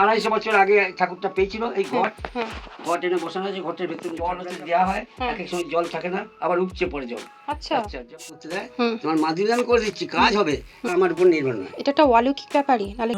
আড়াইশো বছর আগে ঠাকুরটা পেয়েছিল এই ঘট ঘট এনে বসানো আছে ঘটের ভেতরে জল হচ্ছে দেওয়া হয়। এক এক সময় জল থাকে না আবার উপচে পড়ে জল। আচ্ছা। আচ্ছা জল করতে দেয় তোমার আমি করে দিচ্ছি কাজ হবে আমার উপর নির্ভর নয়। এটা একটা অলৌকিক ব্যাপারই নাহলে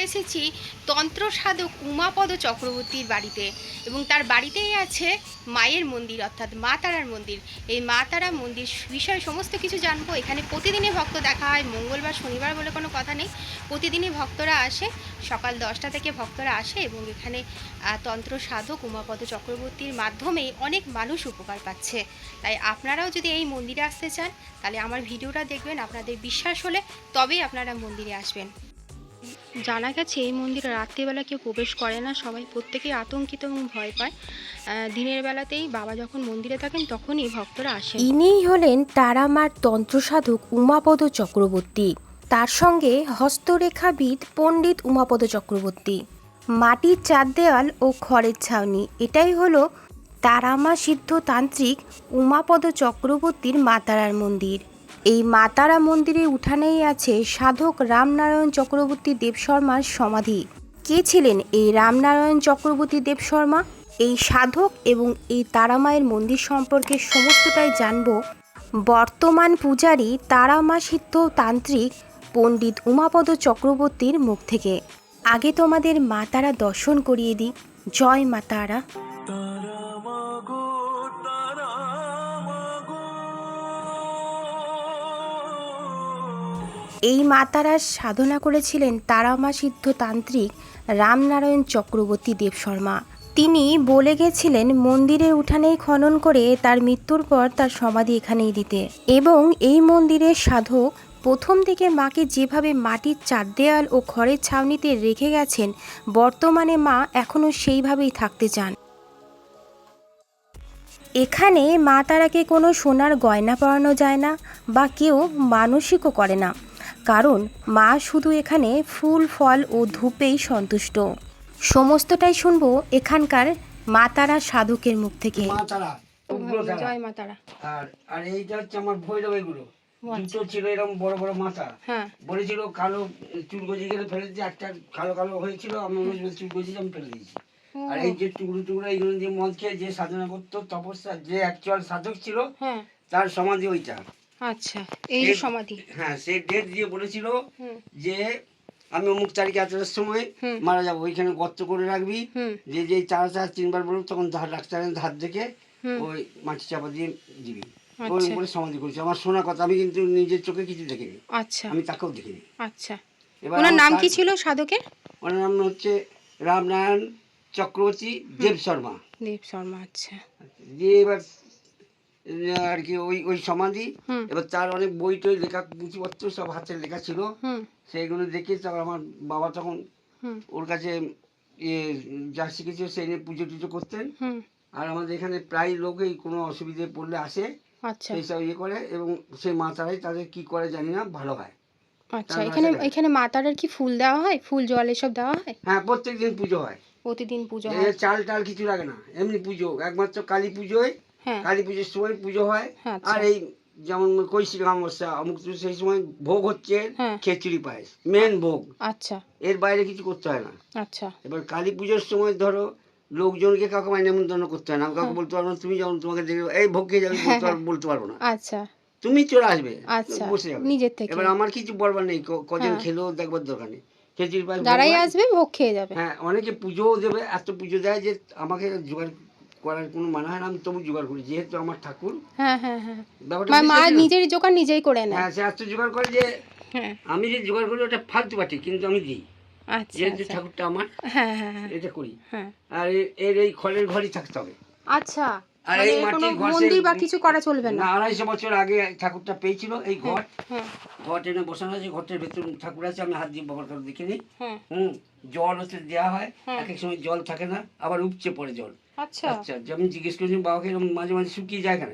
চলে এসেছি তন্ত্র সাধক উমাপদ চক্রবর্তীর বাড়িতে এবং তার বাড়িতেই আছে মায়ের মন্দির, অর্থাৎ মা তারার মন্দির। এই মা তারা মন্দির বিষয়ে সমস্ত কিছু জানব। এখানে প্রতিদিনই ভক্ত দেখা হয়, মঙ্গলবার, শনিবার বলে কোনো কথা নেই। প্রতিদিনই ভক্তরা আসে, সকাল দশটা থেকে ভক্তরা আসে এবং এখানে তন্ত্র সাধক উমাপদ চক্রবর্তীর মাধ্যমে অনেক মানুষ উপকার পাচ্ছে। তাই আপনারাও যদি এই মন্দিরে আসতে চান, তাহলে আমার ভিডিওটা দেখবেন। আপনাদের বিশ্বাস হলে তবেই আপনারা মন্দিরে আসবেন। জানা গেছে, এই মন্দিরে রাত্রিবেলা কেউ প্রবেশ করে না। সবাই প্রত্যেকেই আতঙ্কিত এবং ভয় পায়। দিনের বেলাতেই বাবা যখন মন্দিরে থাকেন, তখনই ভক্তরা আসেন। ইনিই হলেন তারামার তন্ত্রসাধক উমাপদ চক্রবর্তী। তার সঙ্গে হস্তরেখাবিদ পণ্ডিত উমাপদ চক্রবর্তী। মাটির চার দেওয়াল ও খড়ের ছাউনি। এটাই হলো তারামা সিদ্ধ তান্ত্রিক উমাপদ চক্রবর্তীর মাতারার মন্দির। এই মাতারা মন্দিরের উঠানেই আছে সাধক রামনারায়ণ চক্রবর্তী দেব শর্মার সমাধি। কে ছিলেন এই রামনারায়ণ চক্রবর্তী দেব শর্মা? এই সাধক এবং এই তারামায়ের মন্দির সম্পর্কে সমস্তটাই জানব বর্তমান পূজারী তারামা সিদ্ধ তান্ত্রিক পণ্ডিত উমাপদ চক্রবর্তীর মুখ থেকে। আগে তোমাদের মা তারা দর্শন করিয়ে দিই। জয় মা তারা এই মাতারার সাধনা করেছিলেন তারামা সিদ্ধ তান্ত্রিক রামনারায়ণ চক্রবর্তী দেব শর্মা। তিনি বলে গেছিলেন মন্দিরের উঠানেই খনন করে তার মৃত্যুর পর তার সমাধি এখানেই দিতে। এবং এই মন্দিরের সাধক প্রথম দিকে মাকে যেভাবে মাটির চার দেয়াল ও খড়ের ছাউনিতে রেখে গেছেন, বর্তমানে মা এখনও সেইভাবেই থাকতে চান। এখানে মা তারাকে কোনো সোনার গয়না পরানো যায় না বা কেউ মানসিকও করে না। কারণ মা শুধু এখানে ফুল ফল ও ধূপেই সন্তুষ্ট। সমস্তটাই শুনব এখানকার মা তারা সাধকের মুখ থেকে। জয় মা তারা। আর আর এইটা হচ্ছে আমার ভৈরব এগুলো আচ্ছা। দুটো ছিল এরকম বড় বড় মাথা। হ্যাঁ। বলেছিল কালো চুল গজি গেলে ফেলে দিতে। একটা কালো কালো হয়েছিল আমি চুল গজি আমি ফেলে দিয়েছি। আর এই যে টুকরো টুকরো এইগুলো দিয়ে মদ খেয়ে যে সাধনা করতো তপস্যা যে অ্যাকচুয়াল সাধক ছিল হ্যাঁ। তার সমাধি ওইটা। আচ্ছা এই সমাধি। হ্যাঁ সে ডেট দিয়ে বলেছিল যে আমি অমুক তারিখে এতটার সময় মারা যাব ওইখানে গর্ত করে রাখবি। যে যে চার চার তিনবার বলব তখন ধার ডাক্তারের ধার দেখে ওই মাটি চাপা দিয়ে দিবি। আচ্ছা। ওই সমাধি করেছি। আমার শোনা কথা আমি কিন্তু নিজের চোখে কিছু দেখিনি। আচ্ছা। আমি তাকেও দেখিনি। আচ্ছা। এবার ওনার নাম কি ছিল সাধকের? ওনার নাম হচ্ছে রামনারায়ণ চক্রবর্তী দেব শর্মা। দেব শর্মা আচ্ছা। দিয়ে এবার আর কি ওই ওই সমাধি। এবার তার অনেক বই টই লেখা পুঁথিপত্র সব হাতের লেখা ছিল। সেইগুলো দেখে তারপর আমার বাবা তখন ওর কাছে ইয়ে যা শিখেছিল সেই নিয়ে পুজো টুজো করতেন। আর আমাদের এখানে প্রায় লোকই কোনো অসুবিধে পড়লে আসে। আচ্ছা। সেই সব ইয়ে করে এবং সেই মা তারাই তাদের কি করে জানি না ভালো হয়। আচ্ছা এখানে এখানে মাতারের কি ফুল দেওয়া হয়? ফুল জল এসব দেওয়া হয়? হ্যাঁ প্রত্যেক দিন পুজো হয়। প্রতিদিন পুজো হয়? চাল টাল কিছু লাগে না এমনি পুজো একমাত্র কালী পুজোয় কালী পুজোর সময় পুজো হয়। হ্যাঁ, আচ্ছা। আর এই যেমন কৈশিক অমাবস্যা অমুক সেই সময় ভোগ হচ্ছে হ্যাঁ। খিচুড়ি পায়েস মেন ভোগ। আচ্ছা। এর বাইরে কিছু করতে হয় না। আচ্ছা। এবার কালী পুজোর সময় ধরো লোকজনকে কাউকে মানে নেমন্তন্ন করতে হয় না হ্যাঁ। কাউকে বলতে পারব না তুমি যেমন তোমাকে দেখে এই ভোগ খেয়ে যাবে বলতে পারবো- না। আচ্ছা। তুমি চলে আসবে আচ্ছা। বসে যাবে। নিজের থেকে। এবার আমার কিছু বলবার নেই কজন হ্যাঁ। খেলেও দেখবার দরকার নেই। খিচুড়ি পায়েস যারাই আসবে ভোগ খেয়ে যাবে। হ্যাঁ অনেকে পুজোও দেবে এত পুজো দেয় যে আমাকে জোগাড় করার কোনো মানে হয় না আমি তবু জোগাড় করি যেহেতু আমার ঠাকুর। হ্যাঁ হ্যাঁ হ্যাঁ মা-? নিজের জোগাড় নিজেই করে নেয়। হ্যাঁ সে এত জোগাড় করে যে আমি যে জোগাড় করি ওটা ফালতু পাটি কিন্তু আমি দিই। আচ্ছা যেহেতু আচ্ছা। ঠাকুরটা আমার হ্যাঁ হ্যাঁ হ্যাঁ। এটা করি। আর এর এই খড়ের ঘরই থাকতে হবে। আচ্ছা। আর মানে এই মাটির মন্দির বা কিছু করা চলবে না। আড়াইশো বছর আগে ঠাকুরটা পেয়েছিল এই ঘট ঘট এনে বসানো আছে ঘটের ভেতর ঠাকুর আছে আমি হাত দিয়ে ব্যবহার করে দেখিনি। হুম জল হচ্ছে দেওয়া হয় হ্যাঁ। এক এক সময় জল থাকে না আবার উপচে পড়ে জল। আচ্ছা। আচ্ছা জিজ্ঞেস বাবাকে মাঝে মাঝে শুকিয়ে যায় কেন?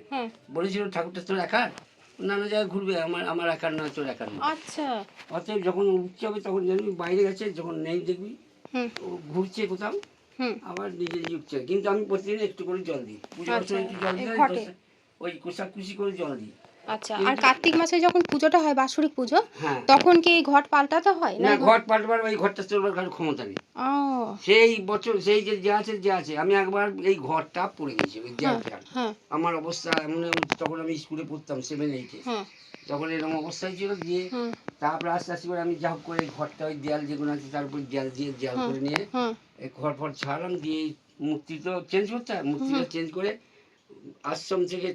বলেছিল ঠাকুরটা তোর একার? নানা জায়গায় ঘুরবে আমার আমার একার না তোর একার না আচ্ছা। অতএব যখন উঠতে হবে তখন জানবি বাইরে গেছে যখন নেই দেখবি হুম। ও ঘুরছে কোথাও আবার নিজে নিজে উঠছে। কিন্তু আমি প্রতিদিন একটু করে জল দিই। পুজোর আচ্ছা, সময় একটু জল দিই? ওই কোষাকুষি করে জল দিই। আচ্ছা আর কার্তিক মাসে যখন পুজোটা হয় বাৎসরিক পুজো হ্যাঁ। তখন কি এই ঘট পাল্টাতে হয় না ঘট? পাল্টবার ওই ঘরটা চলবার কারও ক্ষমতা নেই। সেই বছর সেই যে যে আছে যে আছে। আমি একবার এই ঘরটা পড়ে গেছি ওই দেয়ালটা হ্যাঁ। আমার অবস্থা এমন তখন আমি স্কুলে পড়তাম সেভেন এইটে হ্যাঁ। তখন এরকম অবস্থায় ছিল দিয়ে তারপরে আস্তে আস্তে করে আমি যা হোক করে এই ঘরটা ওই দেয়াল যেগুলো আছে তার উপর দেয়াল দিয়ে দেয়াল করে নিয়ে এই ঘর ফর ছাড়লাম দিয়ে মূর্তি তো চেঞ্জ করতে হয় মূর্তিটা চেঞ্জ করে আশ্রম থেকে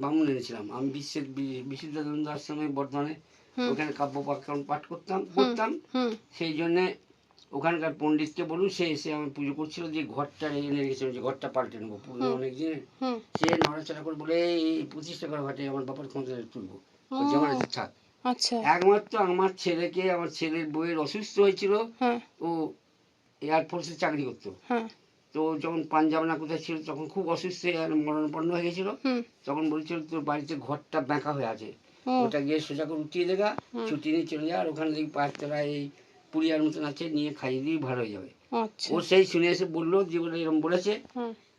বামুন এনেছিলাম। আমি বিশ্বের বিশুদ্ধানন্দ আশ্রমে বর্ধমানে ওখানে কাব্য পাঠ পাঠ করতাম। করতাম সেই জন্যে ওখানকার পণ্ডিতকে বলুন সে এসে আমি পুজো করছিল যে ঘরটা এনে রেখেছিলাম যে ঘরটা পাল্টে নেব। পুরনো অনেক দিনে সে নড়াচড়া করে বলে এই প্রতিষ্ঠা করা ঘটে আমার বাবার ক্ষমতা তুলবো। কাছে থাক। আচ্ছা। একমাত্র আমার ছেলেকে আমার ছেলের বইয়ের অসুস্থ হয়েছিল। হ্যাঁ। ও এয়ারফোর্সে চাকরি করতো। হ্যাঁ। তো যখন পাঞ্জাব না কোথায় ছিল তখন খুব অসুস্থ আর মরণপন্ন হয়ে গেছিল। তখন বলছিল তোর বাড়িতে ঘরটা বাঁকা হয়ে আছে। ওটা গিয়ে সোজা করে উঠিয়ে দেগা ছুটি নিয়ে চলে যা আর ওখানে দেখি তলায় এই পুরিয়ার মতন আছে নিয়ে খাইয়ে দিয়ে ভালো হয়ে যাবে। আচ্ছা। ও সেই শুনে এসে বলল যে বলে এরকম বলেছে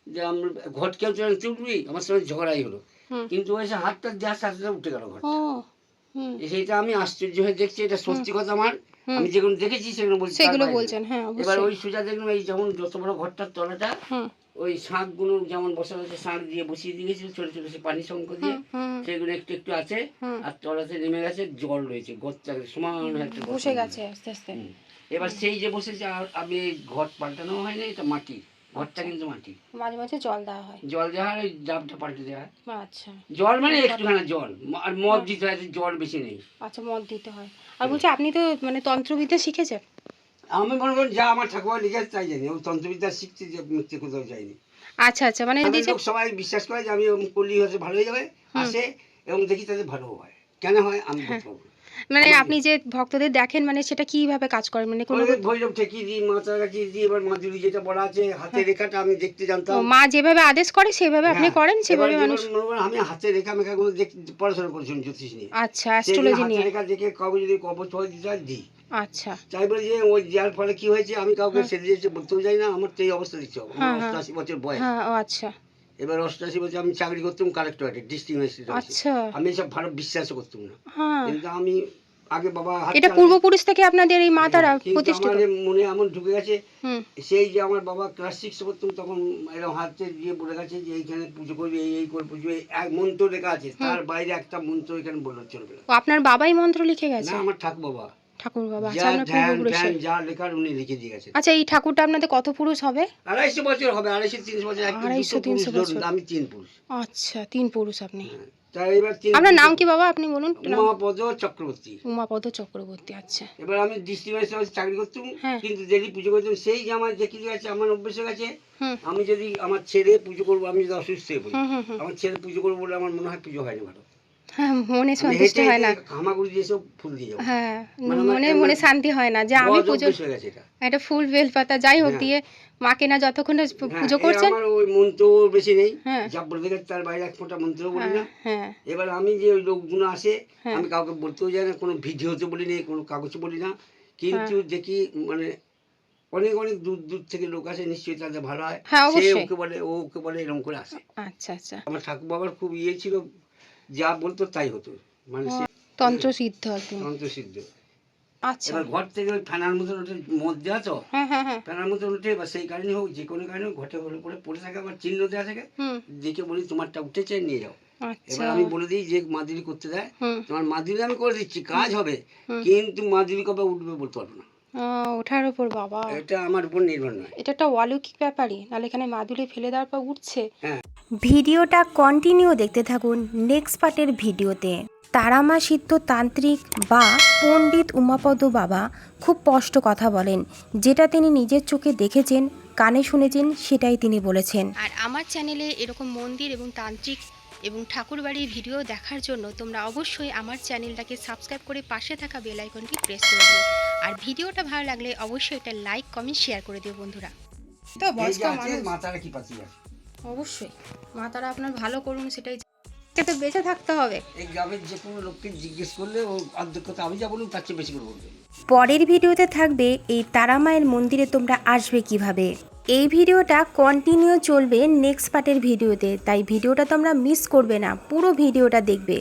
যে আমরা ঘট কেউ চলে তুলবি আমার সঙ্গে ঝগড়াই হলো। কিন্তু ও এসে হাতটা দেওয়ার সাথে উঠে গেল ঘর সেইটা আমি আশ্চর্য হয়ে দেখছি এটা সত্যি কথা আমার। আমি যেগুলো দেখেছি সেগুলো বলছি সেগুলো বলছেন হ্যাঁ এবার ওই সোজা দেখলাম এই যেমন যত বড় ঘরটার তলাটা ওই শাঁখগুলো যেমন বসানো আছে শাঁখ দিয়ে বসিয়ে দিয়ে গেছিল ছোট ছোট সে পানি শঙ্খ দিয়ে সেগুলো একটু একটু আছে আর তলাতে নেমে গেছে জল রয়েছে গর্তা সমান একটা বসে গেছে আস্তে আস্তে। এবার সেই যে বসেছে আর আমি ঘর পাল্টানো হয়নি এটা মাটি ঘরটা কিন্তু মাটি। মাঝে মাঝে জল দেওয়া হয়। জল দেওয়া হয় ওই ডাবটা পাল্টে দেওয়া হয়। আচ্ছা। জল মানে একটুখানি জল। আর মদ দিতে হয় জল বেশি নেই। আচ্ছা মদ দিতে হয়। আর বলছি আপনি তো মানে তন্ত্রবিদ্যা শিখেছেন? আমি মনে করি যা আমার ঠাকুমা লিখে তাই জানি। ও তন্ত্রবিদ্যা শিখতে যে মিথ্যে কোথাও যায়নি। আচ্ছা আচ্ছা মানে আমি লোক সবাই বিশ্বাস করে যে আমি করলেই হচ্ছে ভালো হয়ে যাবে আসে এবং দেখি তাদের ভালো হয়। কেন হয় আমি হ্যাঁ। বলতে। মানে আপনি যে ভক্তদের দেখেন মানে সেটা কীভাবে কাজ করে? মানে কোনো ভৈরব ঠেকি দিই মাথার কাছে দিই এবার মাধুরী যেটা বলা আছে হাতে রেখাটা আমি দেখতে জানতাম। মা যেভাবে আদেশ করে সেভাবে আপনি হ্যাঁ, করেন সেভাবে মানুষ আমি হাতে রেখা মেখা দেখ- পড়াশোনা করেছিলাম জ্যোতিষ নিয়ে। আচ্ছা অ্যাস্ট্রোলজি নিয়ে। রেখা দেখে কাউকে যদি কবচ হয় দিতে হয় দিই। আচ্ছা। বলে যে ওই যার ফলে কি হয়েছে আমি কাউকে সেরে দিয়েছে বলতেও যাই না আমার তো এই অবস্থা হ্যাঁ, হ্যাঁ। অষ্টাশি বছর বয়স। হ্যাঁ আচ্ছা। এবার অষ্টাশি বছর আমি চাকরি করতাম কালেক্টরেটে ডিস্ট্রিক্ট ম্যাজিস্ট্রেট আচ্ছা। আমি এসব ভালো বিশ্বাসও করতাম না। হ্যাঁ। কিন্তু আমি আগে বাবা এটা পূর্বপুরুষ থেকে আপনাদের এই হ্যাঁ, প্রতিষ্ঠিত? আমার মনে এমন ঢুকে গেছে হুম। সেই যে আমার বাবা ক্লাস সিক্স পড়তাম তখন এরকম হাতে দিয়ে বলে গেছে যে এইখানে পুজো করবে এই এই করে পুজো এই এক মন্ত্র লেখা আছে তার বাইরে একটা মন্ত্র এখানে বললে চলবে না। আপনার বাবাই মন্ত্র লিখে না গেছে? আমার ঠাকুর বাবা ঠাকুর বাবা আচ্ছা আপনার পূর্বপুরুষের যা লেখার উনি লিখে দিয়ে গেছেন। আচ্ছা এই ঠাকুরটা আপনাদের কত পুরুষ হবে? আড়াইশো বছর হবে আড়াইশো তিনশো বছর আড়াইশো, তিনশো বছর। আমি তিন পুরুষ। আচ্ছা তিন পুরুষ আপনি। হ্যাঁ। এবার তিন আপনার নাম কি বাবা আপনি বলুন। উমাপদ চক্রবর্তী। উমাপদ চক্রবর্তী আচ্ছা। এবার আমি ডিস্ট্রিক্ট চাকরি করতাম হ্যাঁ। কিন্তু ডেলি পুজো করতাম সেই যে আমার দেখে গেছে আমার অভ্যেস গেছে। আমি যদি আমার ছেলে পুজো করব আমি যদি অসুস্থ হয়ে পড়ি আমার ছেলে পুজো করব বলে আমার মনে হয় পুজো হয় না ভালো। হ্যাঁ মনে সন্তুষ্ট হয় না। দিয়ে সব ফুল দিয়ে যাব। হ্যাঁ মানে মনে মনে শান্তি হয় না যে আমি পুজো একটা ফুল বেলপাতা যাই হোক হ্যাঁ। দিয়ে মাকে না যতক্ষণ হ্যাঁ, পুজো করছেন আমার ওই মন্ত্র বেশি নেই। যা বলে দেখে তার বাইরে এক ফোঁটা মন্ত্র বলি না। এবার আমি যে ওই লোকগুলো আসে। আমি কাউকে বলতেও যাই না কোনো ভিডিওতে বলি না কোনো কাগজে বলি না। কিন্তু। দেখি মানে অনেক অনেক দূর দূর থেকে লোক আসে নিশ্চয়ই তাদের ভালো হয়। হ্যাঁ, সে ওকে বলে ও ওকে বলে এরকম করে আসে। আচ্ছা আচ্ছা। আমার ঠাকুর বাবার খুব ইয়ে ছিল যা বলতো তাই হতো। মানে তন্ত্র সিদ্ধ আচ্ছা। এবার ঘর থেকে ওই ফ্যানার মতন ওঠে মদ দেওয়া তো হ্যাঁ হ্যাঁ হ্যাঁ। ফ্যানার মতন উঠে বা সেই কারণে হোক যে কোনো কারণে হোক ঘটে হলে পরে পড়ে থাকে আবার চিহ্ন দেওয়া থাকে। দেখে বলি তোমারটা উঠেছে নিয়ে যাও। আচ্ছা। এবার আমি বলে দিই যে মাদুরি করতে দেয়। তোমার মাদুরি আমি করে দিচ্ছি কাজ হবে। কিন্তু মাদুরি কবে উঠবে বলতে পারব না। ওঠার উপর বাবা। এটা আমার উপর নির্ভর নয়। এটা একটা অলৌকিক ব্যাপারই। নাহলে এখানে মাদুলি ফেলে দেওয়ার পর উঠছে। হ্যাঁ। ভিডিওটা কন্টিনিউ দেখতে থাকুন নেক্সট পার্টের ভিডিওতে। তারামা সিদ্ধ তান্ত্রিক বা পণ্ডিত উমাপদ বাবা খুব স্পষ্ট কথা বলেন যেটা তিনি নিজের চোখে দেখেছেন কানে শুনেছেন সেটাই তিনি বলেছেন। আর আমার চ্যানেলে এরকম মন্দির এবং তান্ত্রিক এবং ঠাকুরবাড়ির ভিডিও দেখার জন্য তোমরা অবশ্যই আমার চ্যানেলটাকে সাবস্ক্রাইব করে পাশে থাকা বেল আইকনটি প্রেস করে দিও। আর ভিডিওটা ভালো লাগলে অবশ্যই এটা লাইক কমেন্ট শেয়ার করে দিও বন্ধুরা। তো বয়স্ক মানুষ মাথাটা কি পাচ্ছি অবশ্যই। মা তারা আপনার ভালো করুন সেটাই তো বেঁচে থাকতে হবে। এই গ্রামের যে কোনো লোককে জিজ্ঞেস করলে ও অধ্যক্ষতা আমি যা বলুন তার চেয়ে বেশি করে বলবে। পরের ভিডিওতে থাকবে এই তারামায়ের মন্দিরে তোমরা আসবে কীভাবে। এই ভিডিওটা কন্টিনিউ চলবে নেক্সট পার্টের ভিডিওতে তাই ভিডিওটা তোমরা মিস করবে না পুরো ভিডিওটা দেখবে।